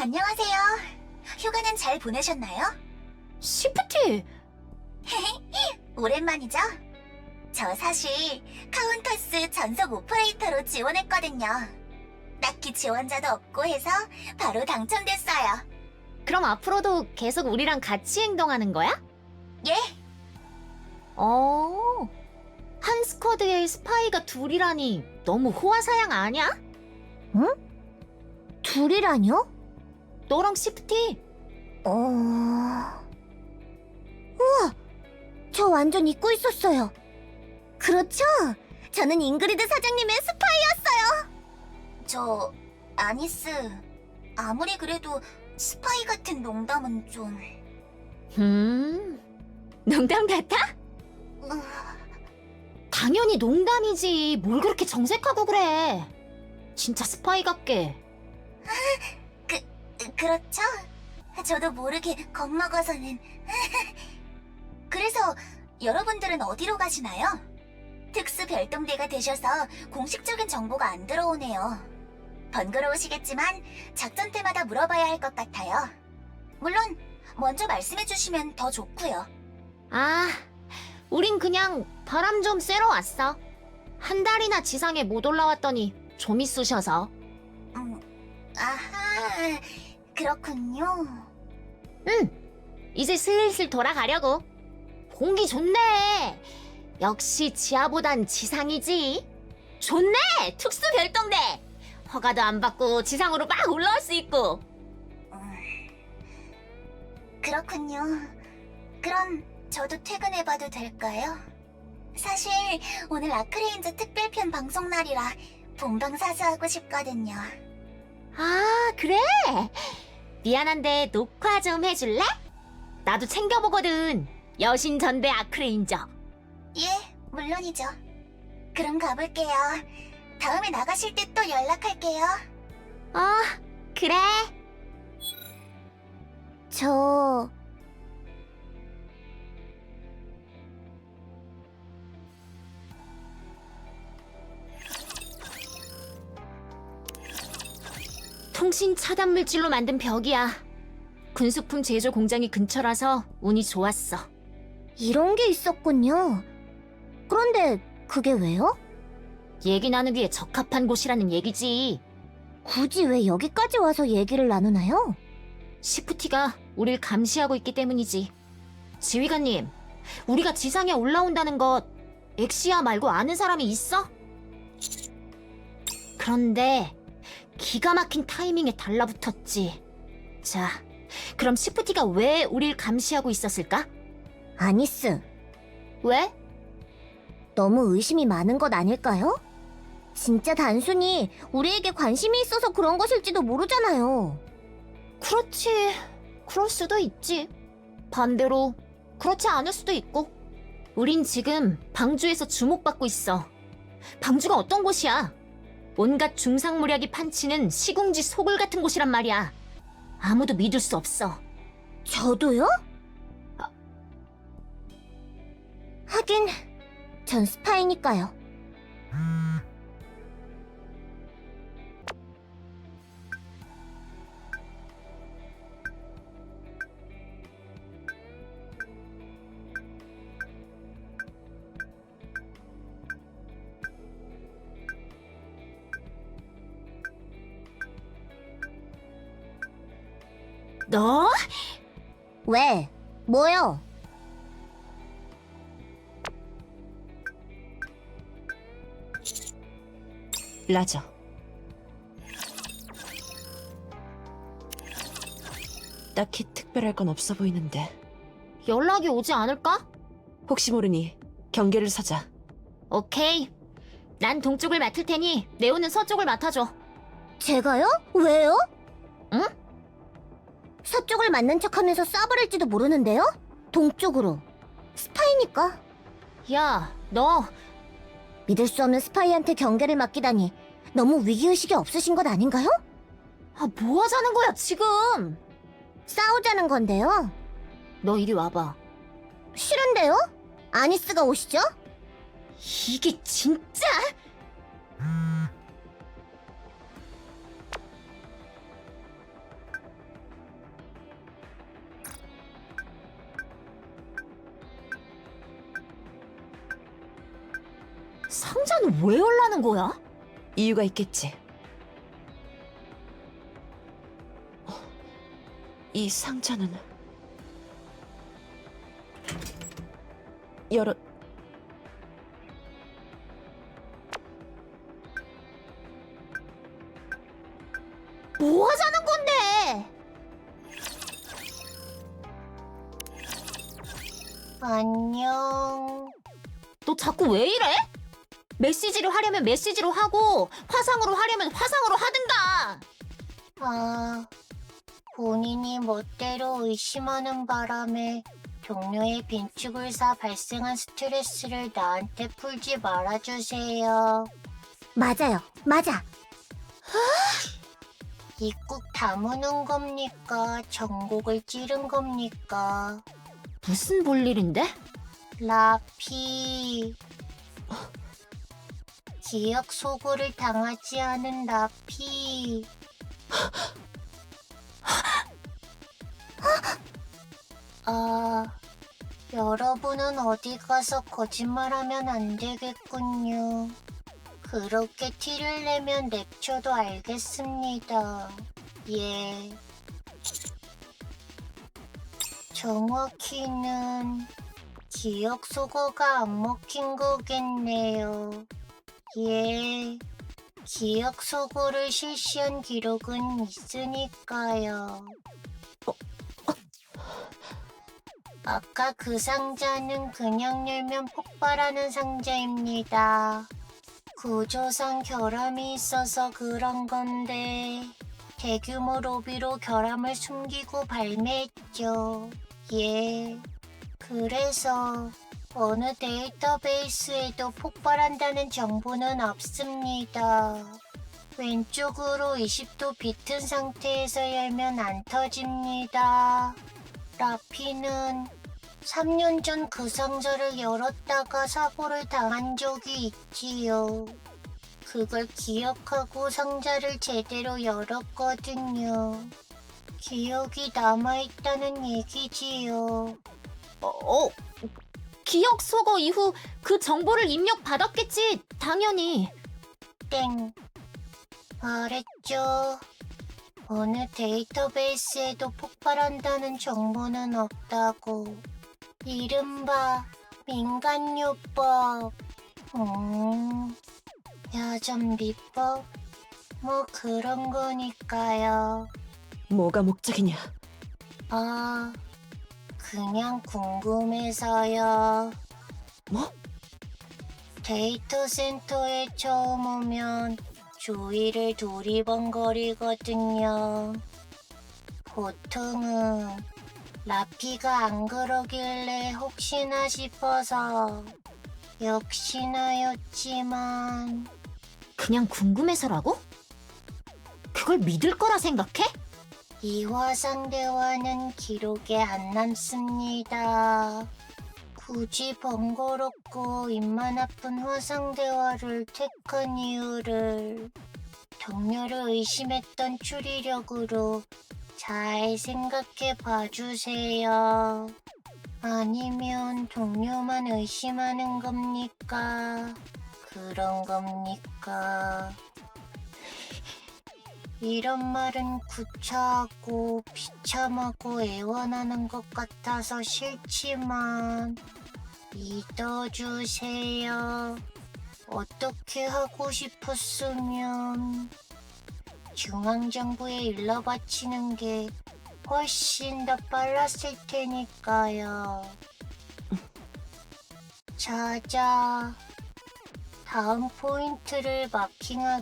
안녕하세요. 휴가는 잘 보내셨나요? 시프티! 오랜만이죠? 저 사실 카운터스 전속 오퍼레이터로 지원했거든요. 딱히 지원자도 없고 해서 바로 당첨됐어요. 그럼 앞으로도 계속 우리랑 같이 행동하는 거야? 예, 어. 한 스쿼드에 스파이가 둘이라니 너무 호화사양 아냐? 둘이라뇨? 너랑 시프티. 어... 우와! 저 완전 잊고 있었어요. 그렇죠? 저는 잉그리드 사장님의 스파이였어요. 저 아니스. 아무리 그래도 스파이 같은 농담은 좀... 음. 농담 같아? 음, 당연히 농담이지. 뭘 그렇게 정색하고 그래. 진짜 스파이 같게. 그렇죠? 저도 모르게 겁먹어서는... 그래서 여러분들은 어디로 가시나요? 특수 별동대가 되셔서 공식적인 정보가 안 들어오네요. 번거로우시겠지만 작전 때마다 물어봐야 할 것 같아요. 물론 먼저 말씀해 주시면 더 좋고요. 아, 우린 그냥 바람 좀 쐬러 왔어. 한 달이나 지상에 못 올라왔더니 좀 있으셔서. 음, 아하, 그렇군요. 응, 이제 슬슬 돌아가려고. 공기 좋네. 역시 지하보단 지상이지. 좋네, 특수 별동대. 허가도 안 받고 지상으로 막 올라올 수 있고. 음, 그렇군요. 그럼 저도 퇴근해봐도 될까요? 사실 오늘 아크레인즈 특별편 방송 날이라 본방 사수하고 싶거든요. 아, 그래? 미안한데 녹화 좀 해줄래? 나도 챙겨보거든. 여신 전대 아크레인저. 예, 물론이죠. 그럼 가볼게요. 다음에 나가실 때 또 연락할게요. 어, 그래. 저... 통신 차단 물질로 만든 벽이야. 군수품 제조 공장이 근처라서 운이 좋았어. 이런 게 있었군요. 그런데 그게 왜요? 얘기 나누기에 적합한 곳이라는 얘기지. 굳이 왜 여기까지 와서 얘기를 나누나요? 시프티가 우릴 감시하고 있기 때문이지. 지휘관님, 우리가 지상에 올라온다는 것 엑시아 말고 아는 사람이 있어? 그런데 기가 막힌 타이밍에 달라붙었지. 자, 그럼 시프티가 왜 우릴 감시하고 있었을까? 아니스, 왜? 너무 의심이 많은 것 아닐까요? 진짜 단순히 우리에게 관심이 있어서 그런 것일지도 모르잖아요. 그렇지. 그럴 수도 있지. 반대로 그렇지 않을 수도 있고. 우린 지금 방주에서 주목받고 있어. 방주가 어떤 곳이야? 온갖 중상무략이 판치는 시궁지 소굴 같은 곳이란 말이야. 아무도 믿을 수 없어. 저도요? 하긴, 전 스파이니까요. 너? 왜? 뭐요? 라저. 딱히 특별할 건 없어 보이는데 연락이 오지 않을까? 혹시 모르니 경계를 서자. 오케이. 난 동쪽을 맡을 테니 네오는 서쪽을 맡아줘. 제가요? 왜요? 응? 서쪽을 맞는 척하면서 쏴버릴지도 모르는데요? 동쪽으로. 스파이니까. 야, 너 믿을 수 없는 스파이한테 경계를 맡기다니 너무 위기의식이 없으신 것 아닌가요? 아, 뭐 하자는 거야, 지금? 싸우자는 건데요. 너 이리 와봐. 싫은데요? 아니스가 오시죠? 이게 진짜? 상자는 왜 열라는 거야? 이유가 있겠지. 어, 이 상자는 열어 뭐 하자는 건데? 안녕. 너 자꾸 왜 이래? 메시지를 하려면 메시지로 하고 화상으로 하려면 화상으로 하든가. 아, 본인이 멋대로 의심하는 바람에 동료의 빈축을 사 발생한 스트레스를 나한테 풀지 말아주세요. 맞아요, 맞아. 입국 다무는 겁니까? 전곡을 찌른 겁니까? 무슨 볼일인데? 라피. 기억 소고를 당하지 않은 라피. 아, 여러분은 어디 가서 거짓말하면 안 되겠군요. 그렇게 티를 내면 냅쳐도 알겠습니다. 예. 정확히는 기억 속어가 안 먹힌 거겠네요. 예. 기억 속어를 실시한 기록은 있으니까요. 어, 아까 그 상자는 그냥 열면 폭발하는 상자입니다. 구조상 결함이 있어서 그런 건데 대규모 로비로 결함을 숨기고 발매했죠. 예. 그래서 어느 데이터베이스에도 폭발한다는 정보는 없습니다. 왼쪽으로 20도 비튼 상태에서 열면 안 터집니다. 라피는 3년 전 그 상자를 열었다가 사고를 당한 적이 있지요. 그걸 기억하고 상자를 제대로 열었거든요. 기억이 남아있다는 얘기지요. 어, 어, 기억 속어 이후 그 정보를 입력 받았겠지. 당연히. 땡. 말했죠. 어느 데이터베이스에도 폭발한다는 정보는 없다고. 이른바 민간요법. 음, 야전 비법? 뭐 그런 거니까요. 뭐가 목적이냐? 아, 그냥 궁금해서요. 뭐? 데이터 센터에 처음 오면 주위를 두리번거리거든요. 보통은 라피가 안 그러길래 혹시나 싶어서 역시나였지만 그냥 궁금해서라고? 그걸 믿을 거라 생각해? 이 화상 대화는 기록에 안 남습니다. 굳이 번거롭고 입만 아픈 화상 대화를 택한 이유를 동료를 의심했던 추리력으로 잘 생각해 봐주세요. 아니면 동료만 의심하는 겁니까? 그런 겁니까? 이런 말은 구차하고 비참하고 애원하는 것 같아서 싫지만 믿어주세요. 어떻게 하고 싶었으면 중앙정부에 일러 바치는 게 훨씬 더 빨랐을 테니까요. 자자, 다음 포인트를 마킹하겠습니다.